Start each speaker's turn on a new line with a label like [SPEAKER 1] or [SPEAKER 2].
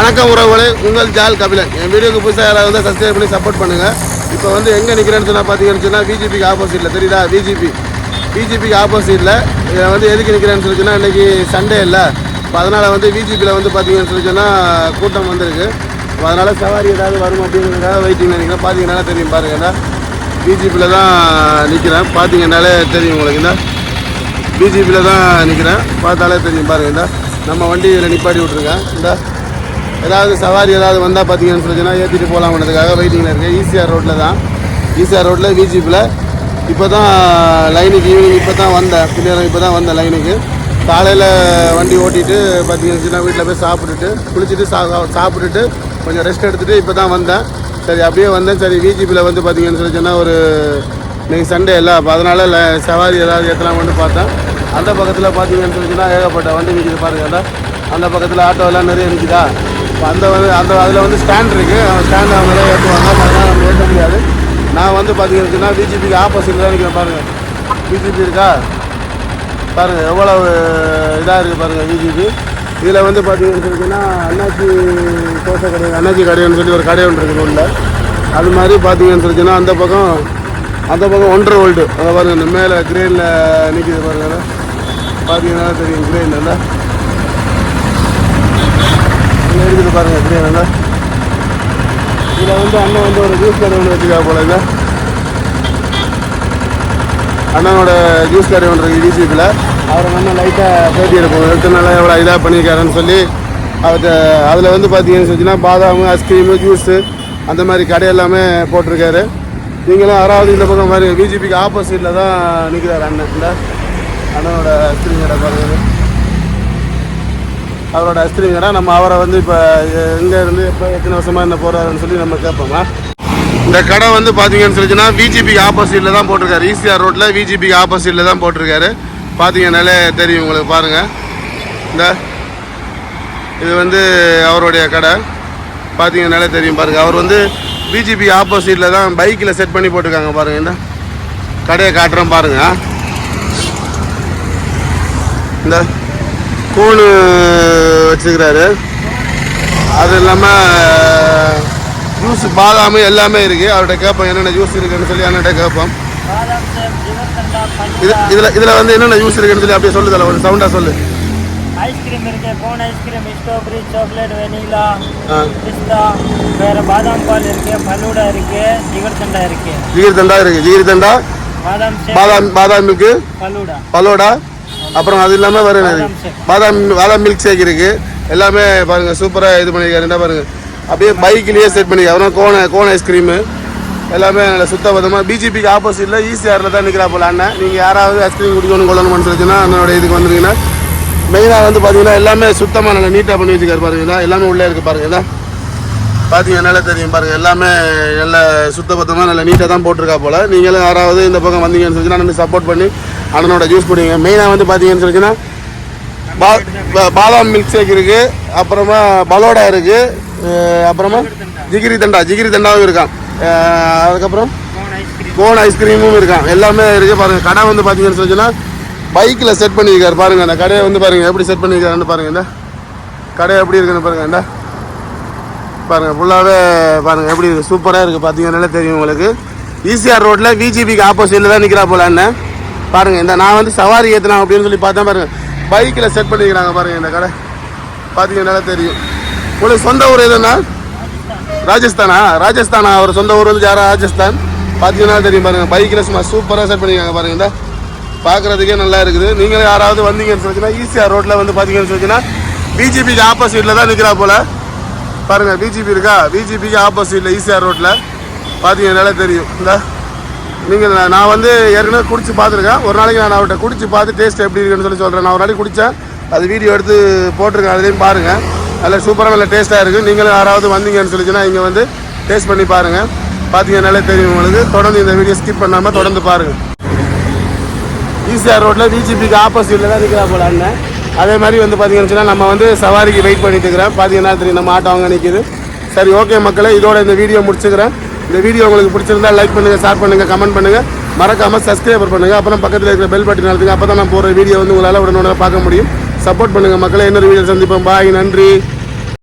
[SPEAKER 1] வணக்கம் உறவுகளே உங்கள் ஜால் கபிலன். என் வீடியோக்கு புதுசாக யாராவது வந்து சப்ஸ்கிரைப் பண்ணி சப்போர்ட் பண்ணுங்கள் இப்போ வந்து எங்கே நிற்கிறேன்னு சொன்னால் பார்த்தீங்கன்னு சொன்னால் பிஜேபிக்கு ஆப்போசிட்டில் தெரியுதா? பிஜேபி பிஜேபிக்கு ஆப்போசிட்டில் வந்து எதுக்கு நிற்கிறேன்னு சொல்லி சொன்னால் இன்றைக்கி சண்டே இல்லை. இப்போ அதனால் வந்து பிஜேபியில் வந்து பார்த்தீங்கன்னு சொல்லி சொன்னால் கூட்டம் வந்திருக்கு. இப்போ அதனால் சவாரி ஏதாவது வரும் அப்படிங்கிறதுக்காக வெயிட்டிங் நினைக்கிறேன் பார்த்தீங்கன்னா தெரியும் பாருங்கண்ணா பிஜேபியில் தான் நிற்கிறேன் பார்த்தீங்கன்னாலே தெரியும் உங்களுக்கு என்ன பிஜேபியில் தான் நிற்கிறேன் பார்த்தாலே தெரியும் பாருங்கண்ணா இந்த. நம்ம வண்டி இதில் நிப்பாட்டி விட்ருக்கேன் இந்த. ஏதாவது சவாரி ஏதாவது வந்தால் பார்த்தீங்கன்னு சொல்லிச்சுன்னா ஏற்றிட்டு போகலாம்ன்றதுக்காக வெயிட்டிங்கில் இருக்கேன். ஈசிஆர் ரோட்டில் தான். ஈசிஆர் ரோட்டில் விஜிபியில் இப்போ தான் லைனுக்கு ஈவினிங் இப்போ தான் வந்தேன். பின்னேரம் இப்போ தான் வந்தேன் லைனுக்கு காலையில் வண்டி ஓட்டிட்டு பார்த்தீங்கன்னு சொன்னால் வீட்டில் போய் சாப்பிட்டுட்டு குளிச்சுட்டு சா சாப்பிட்டுட்டு கொஞ்சம் ரெஸ்ட் எடுத்துகிட்டு இப்போ தான் வந்தேன். சரி அப்படியே வந்தேன். சரி விஜிபியில் வந்து பார்த்தீங்கன்னு சொல்லி சொன்னால் ஒரு இன்னைக்கு சண்டே இல்லை. அப்போ அதனால் ல- சவாரி ஏதாவது ஏற்றலாம்னு பார்த்தேன். அந்த பக்கத்தில் பார்த்தீங்கன்னு சொல்லிச்சுன்னா ஏகப்பட்ட வண்டி நிற்கிது பாருங்கள் அந்த பக்கத்தில் ஆட்டோ எல்லாம் நிறைய நிற்கிதா அந்த வந்து அந்த அதில் வந்து ஸ்டாண்ட் இருக்குது அந்த ஸ்டாண்ட் அவங்க தான் ஏற்றுவாங்க அதனால் நம்ம ஏற்ற முடியாது. நான் வந்து பார்த்தீங்கன்னு பிஜேபிக்கு ஆப்போசிட்டில் தான் நிற்கிறேன் பாருங்கள் பிஜேபி இருக்கா? பாருங்கள் எவ்வளவு இதாக இருக்குது பாருங்கள் பிஜேபி இதில் வந்து பார்த்தீங்கன்னா அண்ணாச்சி தோசை கடை அண்ணாச்சி கடைன்னு சொல்லி ஒரு கடை ஒன்று இருக்குது உள்ள. அது மாதிரி பார்த்தீங்கன்னு சொல்லிச்சுன்னா அந்த பக்கம் அந்த பக்கம் ஒன்றரை வோல்ட்டு அதை பாருங்கள் இந்த மேலே கிரெயினில் நிற்கிது பாருங்கள் பார்த்தீங்கன்னா தெரியும் கிரெயினில் இங்கே இருக்குது பாருங்க கிரெயினில் இதில் வந்து அண்ணன் வந்து ஒரு ஜூஸ் கடை ஒன்று வச்சுக்கா போல இல்லை அண்ணனோட ஜூஸ் கடை ஒன்று இருக்குது டிசிபியில் அவரை அண்ணன் லைட்டாக பேட்டி எடுப்போம். எடுத்து நல்லா எவ்வளோ இதாக பண்ணியிருக்காருன்னு சொல்லி அவர்கிட்ட அதில் வந்து பார்த்தீங்கன்னு சொன்னால் பாதாம் ஐஸ்கிரீமு ஜூஸு அந்த மாதிரி கடை எல்லாமே போட்டிருக்காரு. நீங்களும் யாராவது இந்த பக்கம் மாதிரி பிஜேபிக்கு ஆப்போசிட்டில் தான் நிற்கிறார் அண்ணன். இந்த அண்ணனோட ஐஸ்கிரீம் கடை பாருங்க. அவரோட ஐஸ்கிரீம் கடை நம்ம அவரை வந்து இப்போ எங்கே இருந்து எப்போ எத்தனை வருஷமாக என்ன போகிறாருன்னு சொல்லி நம்ம கேட்போமா? இந்த கடை வந்து பார்த்தீங்கன்னு சொல்லிச்சுன்னா விஜிபிக்கு ஆப்போசிட்டில் தான் போட்டிருக்காரு. ஈசிஆர் ரோட்டில் விஜிபிக்கு ஆப்போசிட்டில் தான் போட்டிருக்காரு. பார்த்தீங்கன்னாலே தெரியும் உங்களுக்கு பாருங்கள் இந்த இது வந்து அவருடைய கடை. பார்த்தீங்கனாலே தெரியும் பாருங்கள் அவர் வந்து பிஜிபி ஆப்போசிட்டில் தான் பைக்கில் செட் பண்ணி போட்டிருக்காங்க பாருங்கள் இந்த கடையை காட்டுறேன் பாருங்கள் இந்த கூணு வச்சுக்கிறாரு அது இல்லாமல் ஜூஸ் பாதாம் எல்லாமே இருக்குது அவர்கிட்ட கேட்போம் என்னென்ன ஜூஸ் இருக்குன்னு சொல்லி அண்ணன்ட்ட கேட்போம்
[SPEAKER 2] ஜிகர்தண்டா
[SPEAKER 1] இது இதில் இதில் வந்து என்னென்ன ஜூஸ் இருக்குன்னு சொல்லி அப்படியே சொல்லுதல ஒரு சவுண்டாக சொல்லு.
[SPEAKER 2] ஐஸ்கிரீம் இருக்கு cone ice cream strawberry chocolate vanilla பிஸ்தா வேற பாதாம் பால் இருக்கு ஃபலூடா இருக்கு ஜிகர்தண்டா இருக்கு.
[SPEAKER 1] ஜீகிரி தண்டா இருக்குது ஜீகிரி தண்டா
[SPEAKER 2] பாதாம்
[SPEAKER 1] பாதாம் பாதாம் மில்க்கு
[SPEAKER 2] ஃபலூடா
[SPEAKER 1] பலோடா அப்புறம் அது இல்லாமல் வேறு
[SPEAKER 2] பாதாம்.
[SPEAKER 1] பாதாம் மில்க் ஷேக் இருக்குது எல்லாமே பாருங்கள் சூப்பராக இது பண்ணியிருக்காரு என்ன பாருங்கள் அப்படியே பைக்லேயே செட் பண்ணியிருக்காரு அப்புறம் கோன் கோன் ஐஸ்கிரீமு எல்லாமே நல்ல சுத்தபத்தமாக பிஜேபிக்கு ஆப்போசிட்டில் ஈசிஆரில் தான் நிற்கிறா போல அண்ணன் நீங்கள் யாராவது ஐஸ்கிரீம் குடிக்கணும் கொள்ளணும்னு சொல்லிச்சுன்னா அண்ணனோட இதுக்கு வந்துருங்கன்னா மெயினாக வந்து பார்த்தீங்கன்னா எல்லாமே சுத்தமாக நல்லா நீட்டாக பண்ணி வச்சுக்காரு பாருங்க. இதான் எல்லாமே உள்ளே இருக்குது பாருங்க. இதான் பார்த்தீங்கன்னாலே தெரியும் பாருங்கள் எல்லாமே நல்ல சுத்தபத்தமாக நல்ல நீட்டாக தான் போட்டிருக்கா போல். நீங்களும் யாராவது இந்த பக்கம் வந்தீங்கன்னு சொல்லிச்சுன்னா அண்ணன் சப்போர்ட் பண்ணி அண்ணனோட ஜூஸ் பிடிங்க மெயினாக வந்து பார்த்தீங்கன்னு சொல்லிச்சுன்னா பா பாதாம் மில்க் ஷேக் இருக்குது அப்புறமா பலோடா இருக்குது அப்புறமா ஜிகிரி தண்டா. ஜிகிரி தண்டாவும் இருக்கான். அதுக்கப்புறம்
[SPEAKER 2] கோன்
[SPEAKER 1] கோன் ஐஸ்கிரீமும் இருக்கான். எல்லாமே இருக்குது பாருங்கள் கடை வந்து பார்த்தீங்கன்னு சொல்லிச்சுன்னா பைக்கில் செட் பண்ணியிருக்காரு. பாருங்கள் அந்த கடையை வந்து பாருங்கள் எப்படி செட் பண்ணியிருக்காருன்னு பாருங்கள் இந்த கடை எப்படி இருக்குன்னு பாருங்கள் இந்த பாருங்கள் ஃபுல்லாகவே பாருங்கள் எப்படி இருக்குது சூப்பராக இருக்குது பார்த்தீங்கன்னாலே தெரியும் உங்களுக்கு. ஈசிஆர் ரோட்டில் விஜிபிக்கு ஆப்போசிட்டில் தான் நிற்கிறா போல என்ன பாருங்கள் இந்த நான் வந்து சவாரி ஏற்றினா அப்படின்னு சொல்லி பார்த்தேன் பாருங்கள் பைக்கில் செட் பண்ணிக்கிறாங்க பாருங்கள் இந்த கடை. பார்த்தீங்கன்னாலே தெரியும். உங்களுக்கு சொந்த ஊர் எதுன்னா? ராஜஸ்தானா? ராஜஸ்தானா? அவர் சொந்த ஊர் வந்து யாரா? ராஜஸ்தான். பார்த்தீங்கன்னா தெரியும் பாருங்கள் பைக்கில் சும்மா சூப்பராக செட் பண்ணிக்கிறாங்க பாருங்கள் இந்த பார்க்குறதுக்கே நல்லா இருக்குது. நீங்களும் யாராவது வந்தீங்கன்னு சொல்லிச்சுன்னா ஈசிஆர் ரோட்டில் வந்து பார்த்தீங்கன்னு சொல்லிச்சுன்னா பிஜேபிக்கு ஆப்போசிட்டில் தான் நிற்கிறா போல. பாருங்க பிஜிபி இருக்கா? பிஜிபிக்கு ஆப்போசிட்டில் ஈசிஆர் ரோட்டில் பார்த்தீங்கன்னாலே தெரியும். இந்த நீங்கள் நான் நான் வந்து ஏற்கனவே குடிச்சு பார்த்துருக்கேன் ஒரு நாளைக்கு நான் அவர்கிட்ட குடிச்சு பார்த்து டேஸ்ட் எப்படி இருக்குன்னு சொல்லி சொல்கிறேன் நான் ஒரு நாளைக்கு குடித்தேன் அது வீடியோ எடுத்து போட்டிருக்கேன் அதுலேயும் பாருங்கள் அதில் சூப்பராக நல்ல டேஸ்ட்டாக இருக்குது நீங்களும் யாராவது வந்தீங்கன்னு சொல்லிச்சுன்னா இங்கே வந்து டேஸ்ட் பண்ணி பாருங்கள் பார்த்தீங்கன்னாலே தெரியும் உங்களுக்கு. தொடர்ந்து இந்த வீடியோ ஸ்கிப் பண்ணாமல் தொடர்ந்து பாருங்கள் ஈசிஆர் ரோட்டில் விஜிபிக்கு ஆப்போசிட்டில் தான் நிற்கிறா போல அண்ணன். அதே மாதிரி வந்து பார்த்தீங்கன்னு சொன்னால் நம்ம வந்து சவாரிக்கு வெயிட் பண்ணிட்டு இருக்கிறேன். பார்த்தீங்கன்னா தெரியும் நம்ம ஆட்டோ அங்கே நிற்கிது சரி ஓகே மக்களே இதோட இந்த வீடியோ முடிச்சுக்கிறேன். இந்த வீடியோ உங்களுக்கு பிடிச்சிருந்தா லைக் பண்ணுங்கள் ஷேர் பண்ணுங்கள் கமெண்ட் பண்ணுங்கள் மறக்காமல் சப்ஸ்கிரைபர் பண்ணுங்கள் அப்புறம் பக்கத்தில் இருக்கிற பெல் பட்டன் அழுத்துங்க. அப்போ தான் நான் போகிற வீடியோ வந்து உங்களால் உடனே பார்க்க முடியும். சப்போர்ட் பண்ணுங்கள் மக்களை. இன்னொரு வீடியோ சந்திப்போம். பாய் நன்றி.